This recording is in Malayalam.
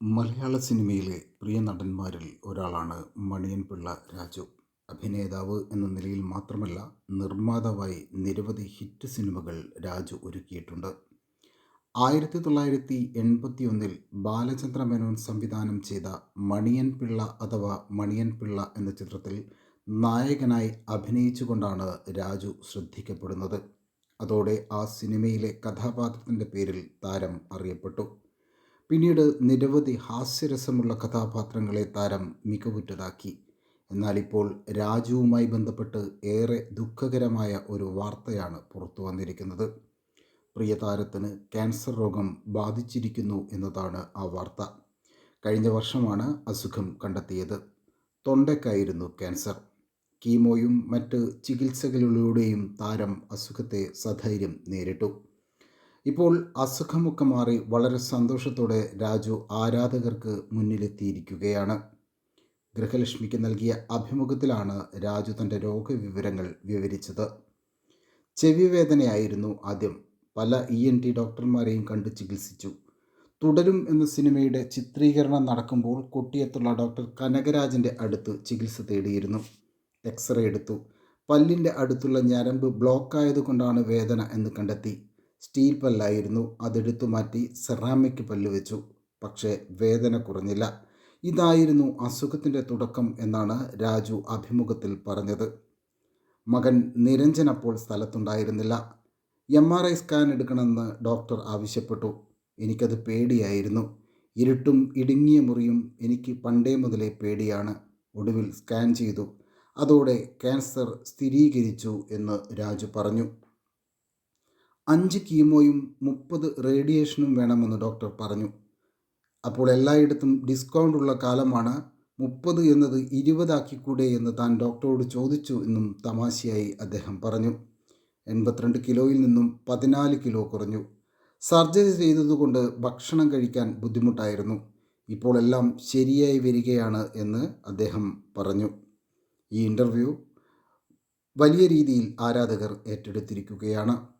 മലയാള സിനിമയിലെ പ്രിയ നടന്മാരിൽ ഒരാളാണ് മണിയൻപിള്ള രാജു. അഭിനേതാവ് എന്ന നിലയിൽ മാത്രമല്ല നിർമ്മാതാവായി നിരവധി ഹിറ്റ് സിനിമകൾ രാജു ഒരുക്കിയിട്ടുണ്ട്. ആയിരത്തി തൊള്ളായിരത്തി എൺപത്തി ഒന്നിൽ ബാലചന്ദ്ര മേനോൻ സംവിധാനം ചെയ്ത മണിയൻപിള്ള അഥവാ മണിയൻ പിള്ള എന്ന ചിത്രത്തിൽ നായകനായി അഭിനയിച്ചുകൊണ്ടാണ് രാജു ശ്രദ്ധിക്കപ്പെടുന്നത്. അതോടെ ആ സിനിമയിലെ കഥാപാത്രത്തിന്റെ പേരിൽ താരം അറിയപ്പെട്ടു. പിന്നീട് നിരവധി ഹാസ്യരസമുള്ള കഥാപാത്രങ്ങളെ താരം മികവുറ്റതാക്കി. എന്നാൽ ഇപ്പോൾ രാജുവുമായി ബന്ധപ്പെട്ട് ഏറെ ദുഃഖകരമായ ഒരു വാർത്തയാണ് പുറത്തു വന്നിരിക്കുന്നത്. പ്രിയ താരത്തിന് ക്യാൻസർ രോഗം ബാധിച്ചിരിക്കുന്നു എന്നതാണ് ആ വാർത്ത. കഴിഞ്ഞ വർഷമാണ് അസുഖം കണ്ടെത്തിയത്. തൊണ്ടയ്ക്കായിരുന്നു ക്യാൻസർ. കീമോയും മറ്റ് ചികിത്സകളിലൂടെയും താരം അസുഖത്തെ സധൈര്യം നേരിട്ടു. ഇപ്പോൾ അസുഖമൊക്കെ മാറി വളരെ സന്തോഷത്തോടെ രാജു ആരാധകർക്ക് മുന്നിലെത്തിയിരിക്കുകയാണ്. ഗൃഹലക്ഷ്മിക്ക് നൽകിയ അഭിമുഖത്തിലാണ് രാജു തന്റെ രോഗവിവരങ്ങൾ വിവരിച്ചത്. ചെവി വേദനയായിരുന്നു ആദ്യം. പല ഇ എൻ ടി ഡോക്ടർമാരെയും കണ്ട് ചികിത്സിച്ചു. തുടരും എന്ന സിനിമയുടെ ചിത്രീകരണം നടക്കുമ്പോൾ കൊട്ടിയത്തുള്ള ഡോക്ടർ കനകരാജിന്റെ അടുത്ത് ചികിത്സ തേടിയിരുന്നു. എക്സ്റേ എടുത്തു. പല്ലിന്റെ അടുത്തുള്ള ഞരമ്പ് ബ്ലോക്കായതുകൊണ്ടാണ് വേദന എന്ന് കണ്ടെത്തി. സ്റ്റീൽ പല്ലായിരുന്നു. അതെടുത്തു മാറ്റി സെറാമിക് പല്ല് വെച്ചു. പക്ഷേ വേദന കുറഞ്ഞില്ല. ഇതായിരുന്നു അസുഖത്തിന്റെ തുടക്കം എന്നാണ് രാജു അഭിമുഖത്തിൽ പറഞ്ഞത്. മകൻ നിരഞ്ജൻ അപ്പോൾ സ്ഥലത്തുണ്ടായിരുന്നില്ല. എം ആർ ഐ സ്കാൻ എടുക്കണമെന്ന് ഡോക്ടർ ആവശ്യപ്പെട്ടു. എനിക്കത് പേടിയായിരുന്നു. ഇരുട്ടും ഇടുങ്ങിയ മുറിയും എനിക്ക് പണ്ടേ മുതലേ പേടിയാണ്. ഒടുവിൽ സ്കാൻ ചെയ്തു. അതോടെ ക്യാൻസർ സ്ഥിരീകരിച്ചു എന്ന് രാജു പറഞ്ഞു. അഞ്ച് കീമോയും മുപ്പത് റേഡിയേഷനും വേണമെന്ന് ഡോക്ടർ പറഞ്ഞു. അപ്പോൾ എല്ലായിടത്തും ഡിസ്കൗണ്ട് ഉള്ള കാലമാണ്. മുപ്പത് എന്നത് ഇരുപതാക്കിക്കൂടെ എന്ന് താൻ ഡോക്ടറോട് ചോദിച്ചു എന്നും തമാശയായി അദ്ദേഹം പറഞ്ഞു. എൺപത്തിരണ്ട് കിലോയിൽ നിന്നും പതിനാല് കിലോ കുറഞ്ഞു. സർജറി ചെയ്തതുകൊണ്ട് ഭക്ഷണം കഴിക്കാൻ ബുദ്ധിമുട്ടായിരുന്നു. ഇപ്പോൾ എല്ലാം ശരിയായി വരികയാണ് എന്ന് അദ്ദേഹം പറഞ്ഞു. ഈ ഇന്റർവ്യൂ വലിയ രീതിയിൽ ആരാധകർ ഏറ്റെടുത്തിരിക്കുകയാണ്.